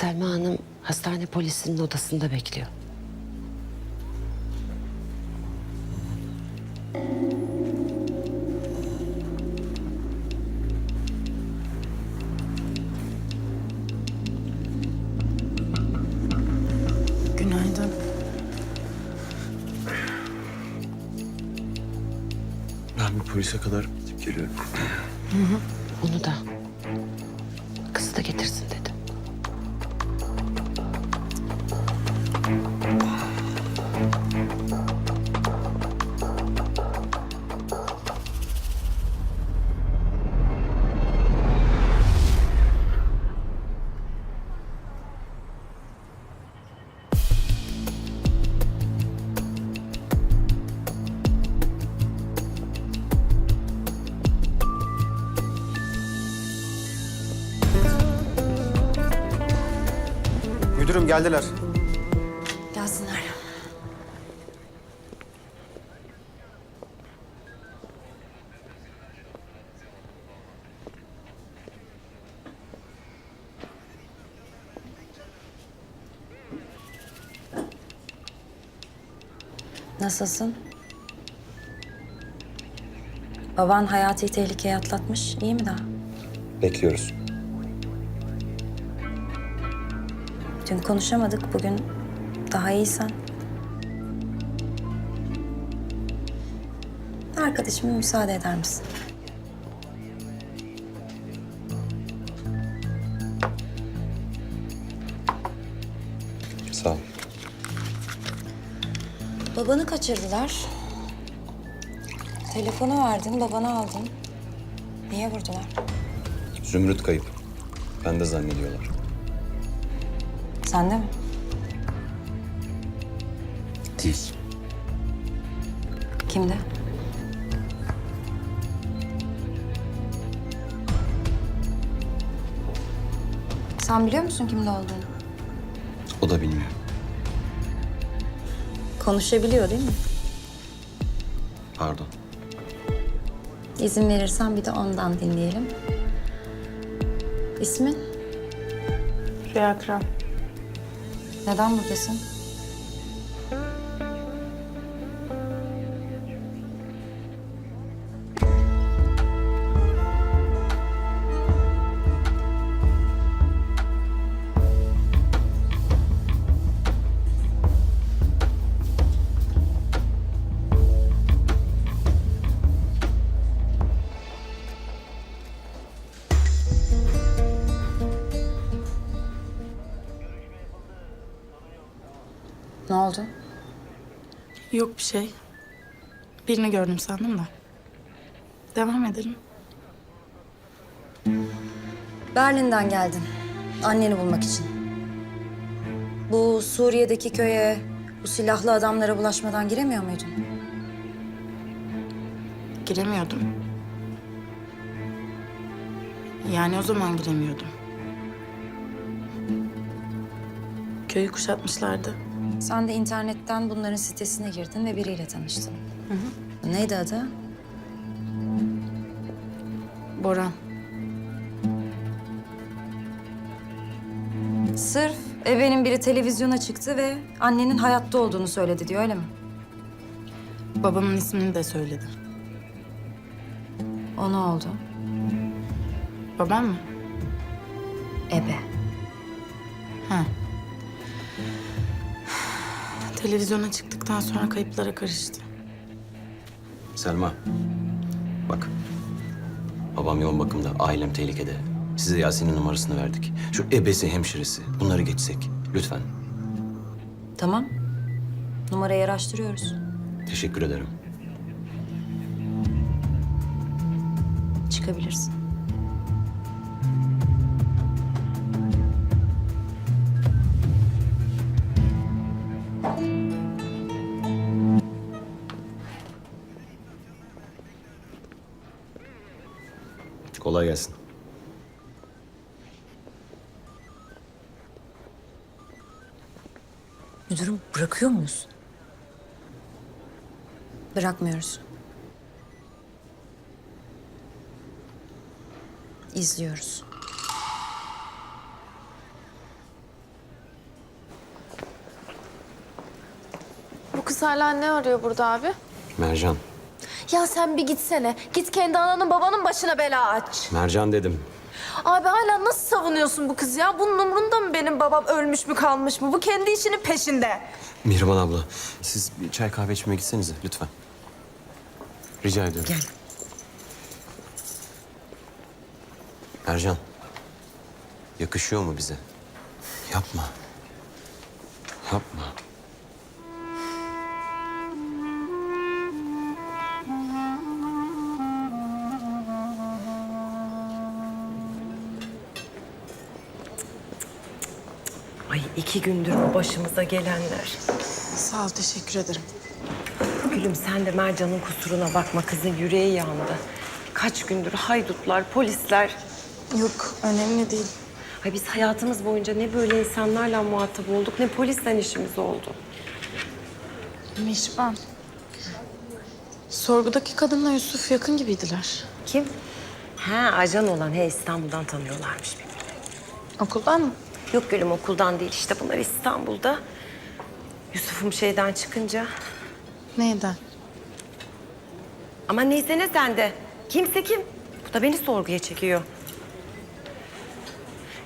Selma Hanım hastane polisinin odasında bekliyor. Günaydın. Ben bir polise kadar gidip geliyorum. Onu da geldiler. Gelsinler. Nasılsın? Baban hayati tehlikeye atlatmış. İyi mi daha? Bekliyoruz. Dün konuşamadık. Bugün daha iyisen. Arkadaşıma müsaade eder misin? Sağ ol. Babanı kaçırdılar. Telefonu verdin, babana aldın. Niye vurdular? Zümrüt kayıp. Ben de zannediyorlar. Sen de mi? Değil. Kimde? Sen biliyor musun kimde olduğunu? O da bilmiyor. Konuşabiliyor değil mi? Pardon. İzin verirsen bir de ondan dinleyelim. İsmin? Rüya Kral. Neden buradasın? Yok bir şey. Birini gördüm sandım da. Devam edelim. Berlin'den geldin. Anneni bulmak için. Bu Suriye'deki köye bu silahlı adamlara bulaşmadan giremiyor muydun? Giremiyordum. Yani o zaman giremiyordum. Köyü kuşatmışlardı. Sen de internetten bunların sitesine girdin ve biriyle tanıştın. Neydi adı? Boran. Sırf evenin biri televizyona çıktı ve annenin hayatta olduğunu söyledi diyor öyle mi? Babamın ismini de söyledi. O ne oldu? Babam mı? Ebe. Ha. Televizyona çıktıktan sonra kayıplara karıştı. Selma. Bak. Babam yoğun bakımda, ailem tehlikede. Size Yasin'in numarasını verdik. Şu ebesi hemşiresi. Bunları geçsek. Lütfen. Tamam. Numarayı araştırıyoruz. Teşekkür ederim. Çıkabilirsin. Bırakıyor muyuz? Bırakmıyoruz. İzliyoruz. Bu kız hala ne arıyor burada abi? Mercan. Ya sen bir gitsene. Git kendi ananın babanın başına bela aç. Mercan dedim. Abi hala nasıl savunuyorsun bu kızı ya? Bunun umurunda mı benim babam ölmüş mü kalmış mı? Bu kendi işinin peşinde. Mihriban abla, siz bir çay kahve içmeye gitsenize lütfen. Rica ediyorum. Gel. Ercan, yakışıyor mu bize? Yapma. Yapma. İki gündür bu başımıza gelenler. Sağ ol, teşekkür ederim. Gülüm sen de Mercan'ın kusuruna bakma. Kızın yüreği yandı. Kaç gündür haydutlar, polisler. Yok, önemli değil. Ay biz hayatımız boyunca ne böyle insanlarla muhatap olduk ne polisten işimiz oldu. Mişban. Sorgudaki kadınla Yusuf yakın gibiydiler. Kim? Ha ajan olan he İstanbul'dan tanıyorlarmış beni. Okuldan mı? Yok gülüm okuldan değil işte bunlar İstanbul'da. Yusuf'um şeyden çıkınca. Neyden? Ama neyse ne sende. Kimse kim? Bu da beni sorguya çekiyor.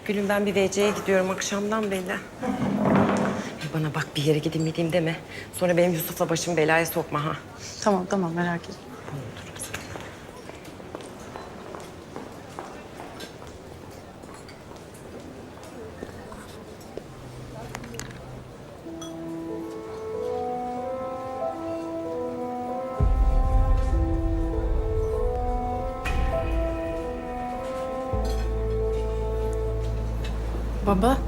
Gülüm ben bir WC'ye gidiyorum akşamdan belli. Bir bana bak bir yere gideyim gideyim deme. Sonra benim Yusuf'la başımı belaya sokma ha. Tamam, tamam merak etme. Baba.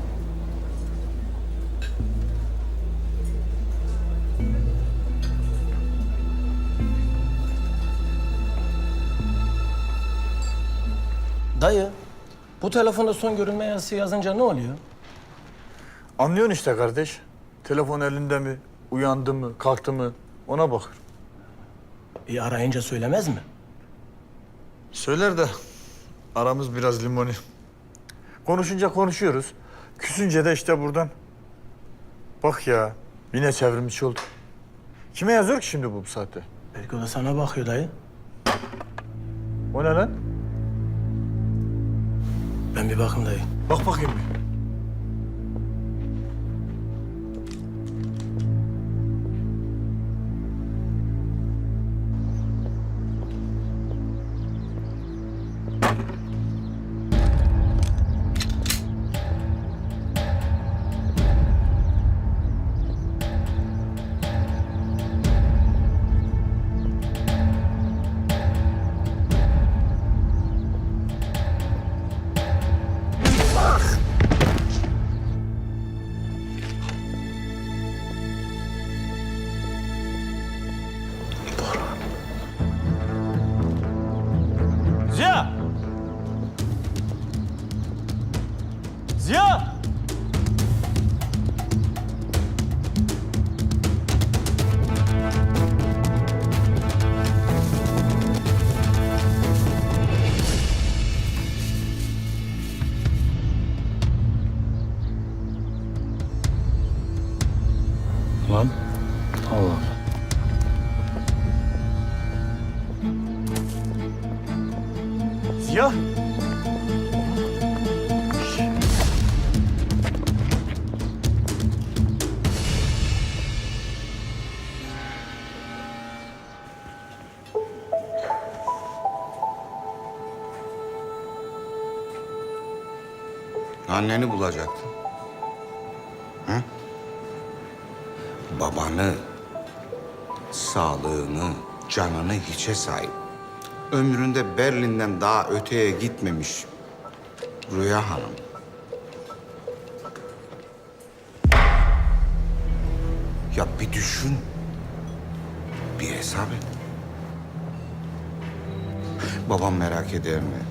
Dayı, bu telefonda son görünme yazısı yazınca ne oluyor? Anlıyorsun işte kardeş. Telefon elinde mi, uyandı mı, kalktı mı ona bakır. E arayınca söylemez mi? Söyler de aramız biraz limoni. Konuşunca konuşuyoruz. Küsünce de işte buradan. Bak ya yine çevrimiçi oldu. Kime yazıyor ki şimdi bu, bu saatte? Belki o da sana bakıyor dayı. O ne lan? Ben bir bakayım dayı. Bak bakayım bir. Anneni bulacaktın. Hı? Babanı, sağlığını, canını hiçe sahip. Ömründe Berlin'den daha öteye gitmemiş Rüya Hanım. Ya bir düşün, bir hesap et. Babam merak eder mi?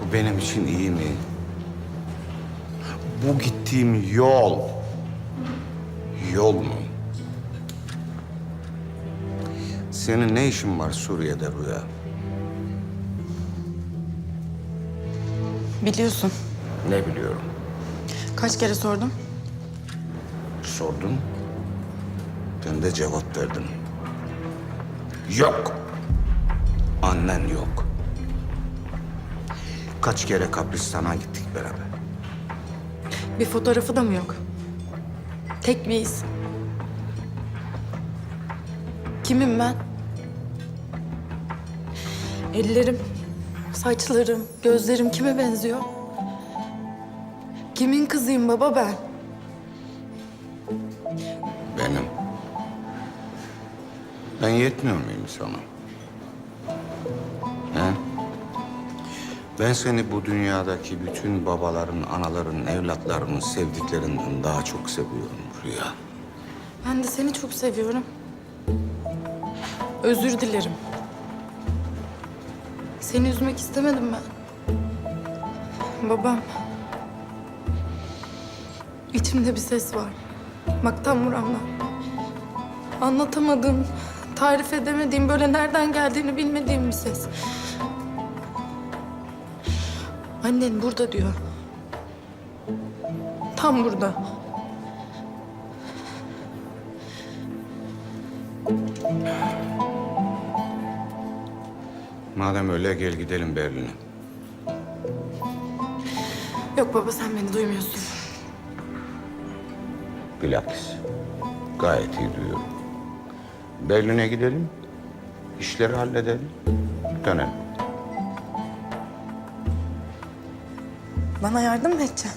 Bu benim için iyi mi? Bu gittiğim yol, yol mu? Senin ne işin var Suriye'de Rüya? Biliyorsun. Ne biliyorum. Kaç kere sordum? Sordun. Ben de cevap verdim. Yok. Annen yok. Kaç kere kabristana gittik beraber. Bir fotoğrafı da mı yok? Tek bir iz. Kimim ben? Ellerim, saçlarım, gözlerim kime benziyor? Kimin kızıyım baba ben? Benim. Ben yetmiyor muyum sana? He? Ben seni bu dünyadaki bütün babaların, anaların, evlatlarının sevdiklerinden daha çok seviyorum Rüya. Ben de seni çok seviyorum. Özür dilerim. Seni üzmek istemedim ben. Babam. İçimde bir ses var. Maktan vuran var. Anlatamadığım, tarif edemediğim, böyle nereden geldiğini bilmediğim bir ses. Annen burada diyor. Tam burada. Madem öyle gel gidelim Berlin'e. Yok baba sen beni duymuyorsun. Bilakis. Gayet iyi duyuyorum. Berlin'e gidelim. işleri halledelim. Dönelim. Bana yardım mı edeceksin?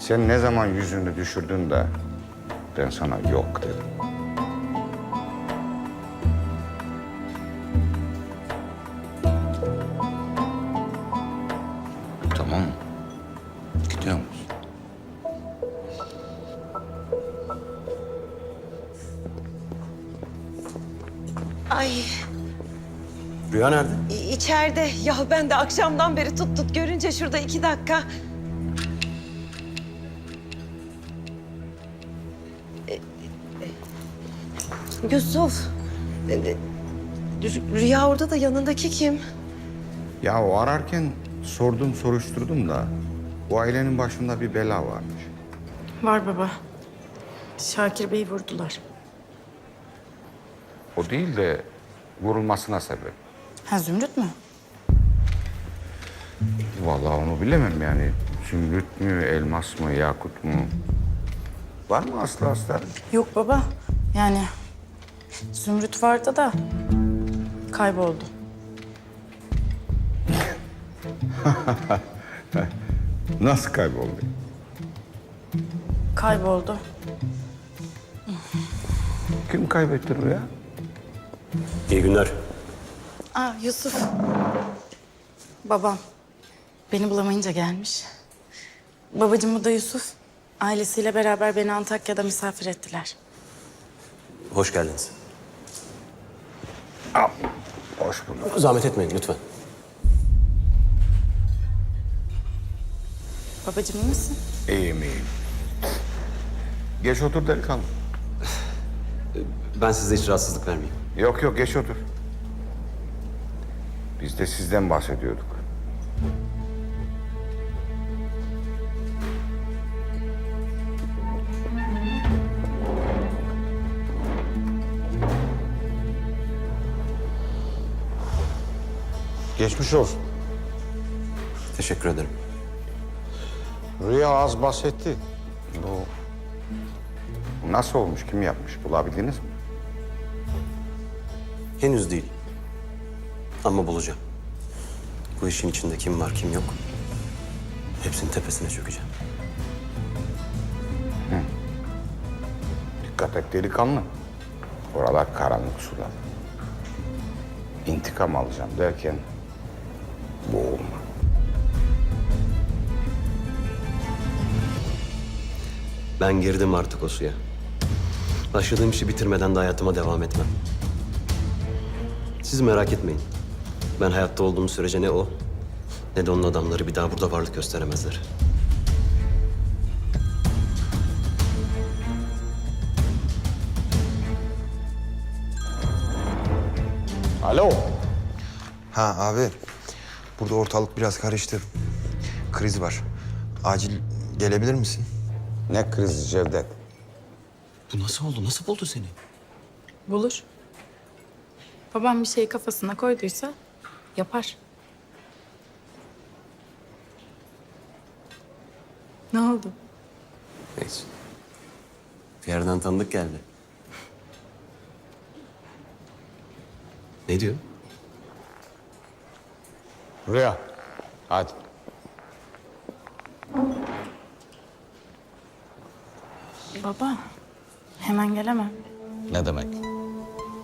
Sen ne zaman yüzünü düşürdün de ben sana yok dedim. Tamam? Gidiyor musun? Ay Rüya nerede? İçeride. Ya ben de akşamdan beri tut tut görünce şurada iki dakika. E, e, Yusuf. e, Rü- Rüya orada da yanındaki kim? Ya o ararken sordum soruşturdum da bu ailenin başında bir bela varmış. Var baba. Şakir Bey'i vurdular. O değil de vurulmasına sebep. Ha Zümrüt mü? Vallahi onu bilemem yani. Zümrüt mü, elmas mı, yakut mu? Var mı aslı astar? Yok baba. Yani Zümrüt vardı da kayboldu. Nasıl kayboldu? Kayboldu. Kim kaybetti Rüya? İyi günler. Aa Yusuf. Babam. Beni bulamayınca gelmiş. Babacığım bu da Yusuf. Ailesiyle beraber beni Antakya'da misafir ettiler. Hoş geldiniz. Hoş bulduk. Zahmet etmeyin lütfen. Babacığım iyi misin? İyiyim iyiyim. Geç otur delikanlı. Ben size hiç rahatsızlık vermeyeyim. Yok yok geç otur. Biz de sizden bahsediyorduk. Geçmiş olsun. Teşekkür ederim. Rüya az bahsetti. Bu nasıl olmuş, kim yapmış bulabildiniz mi? Henüz değil. Ama bulacağım. Bu işin içinde kim var kim yok. Hepsinin tepesine çökeceğim. Dikkat et delikanlı. Oralar karanlık sular. İntikam alacağım derken boğulma. Ben girdim artık o suya. Başladığım işi bitirmeden de hayatıma devam etmem. Siz merak etmeyin. Ben hayatta olduğum sürece ne o ne de onun adamları bir daha burada varlık gösteremezler. Alo. Ha abi, burada ortalık biraz karıştı. Kriz var. Acil gelebilir misin? Ne krizi Cevdet? Bu nasıl oldu? Nasıl buldu seni? Bulur. Babam bir şeyi kafasına koyduysa yapar. Ne oldu? Neyse. Bir yerden tanıdık geldi. Ne diyor? Rüya. Hadi. Baba, hemen gelemem. Ne demek?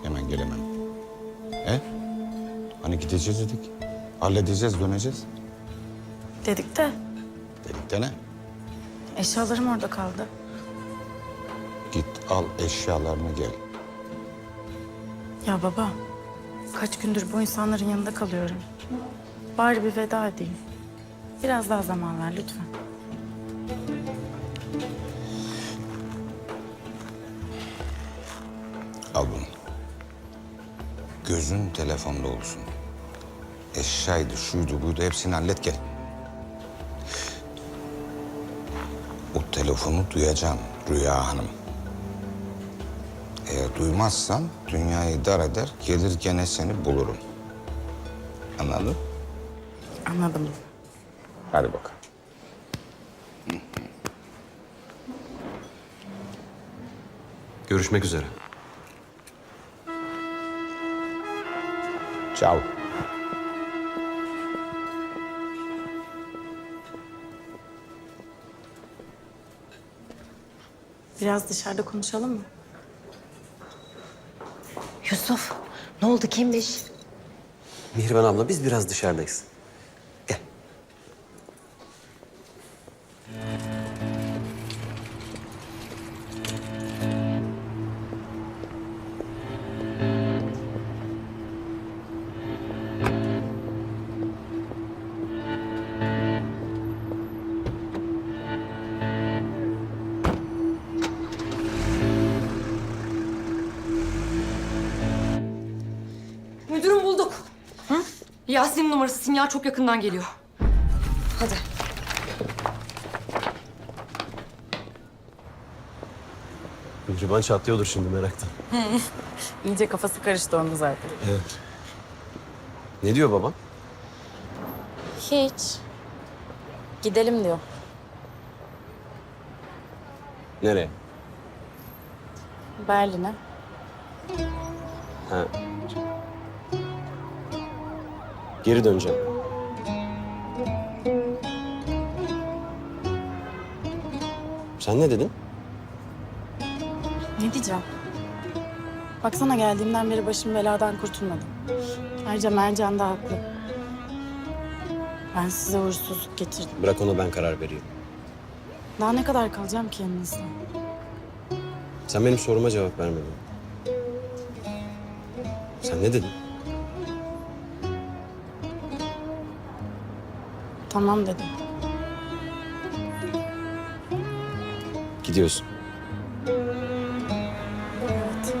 Hemen gelemem. E? Hani gideceğiz dedik. Halledeceğiz, döneceğiz. Dedik de Dedik de ne? eşyalarım orada kaldı. Git al eşyalarını gel. Ya baba, kaç gündür bu insanların yanında kalıyorum. Bari bir veda edeyim. Biraz daha zaman ver lütfen. Al bunu. Gözün telefonda olsun. Eşyaydı, şuydu, buydu hepsini hallet gel. O telefonu duyacaksın Rüya Hanım. Eğer duymazsan dünyayı dar eder, gelir gene seni bulurum. Anladın? Anladım. Hadi bakalım. Görüşmek üzere. Ciao. Biraz dışarıda konuşalım mı? Yusuf ne oldu kimmiş? Mihriban abla biz biraz dışarıdayız. Numarası sinyal çok yakından geliyor. Hadi. Mihriban çatlıyordur şimdi meraktan. İyice kafası karıştı onun zaten. Evet. Ne diyor babam? Hiç. Gidelim diyor. Nereye? Berlin'e. Ha. Geri döneceğim. Sen ne dedin? Ne diyeceğim? Baksana geldiğimden beri başım beladan kurtulmadı. Ayrıca Mercan da haklı. Ben size uğursuzluk getirdim. Bırak ona ben karar vereyim. Daha ne kadar kalacağım ki yanınızda? Sen benim soruma cevap vermedin. Sen ne dedin? Tamam dedim. Gidiyorsun. Evet.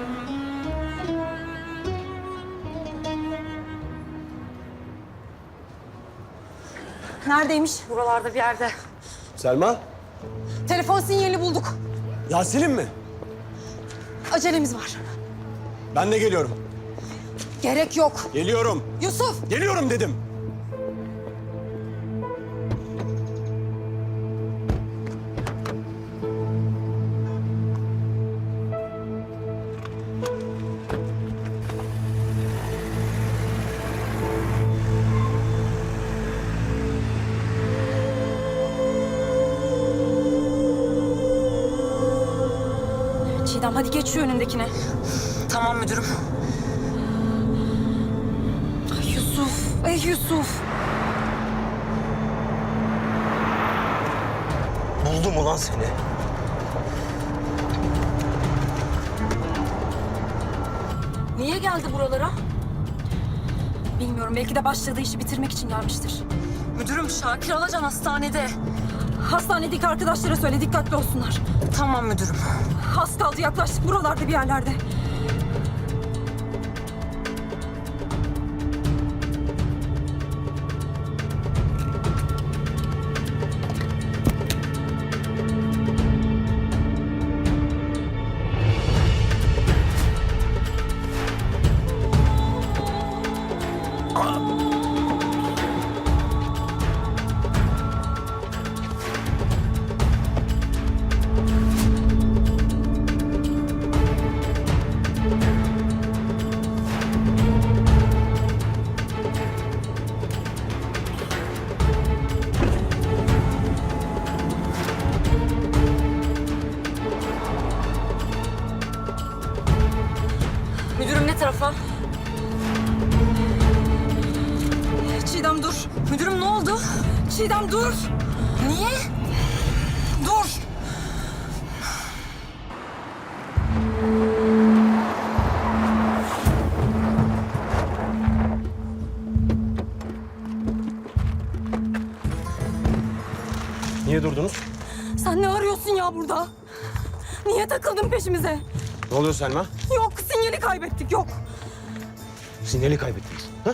Neredeymiş? Buralarda bir yerde. Selma? Telefon sinyalini bulduk. Yasin'in mi? Acelemiz var. Ben de geliyorum. Gerek yok. Geliyorum. Yusuf! Geliyorum dedim. Geç şu önündekine. Tamam müdürüm. Ay Yusuf, ey Yusuf. Buldum ulan seni. Niye geldi buralara? Bilmiyorum. Belki de başladığı işi bitirmek için gelmiştir. Müdürüm Şakir Alacan hastanede. Hastanedeki arkadaşlara söyle dikkatli olsunlar. Tamam müdürüm. Az kaldı yaklaştık buralarda bir yerlerde. Arıyorsun ya burada? Niye takıldın peşimize? Ne oluyor Selma? Yok sinyali kaybettik yok. Sinyali kaybettiniz. Ha?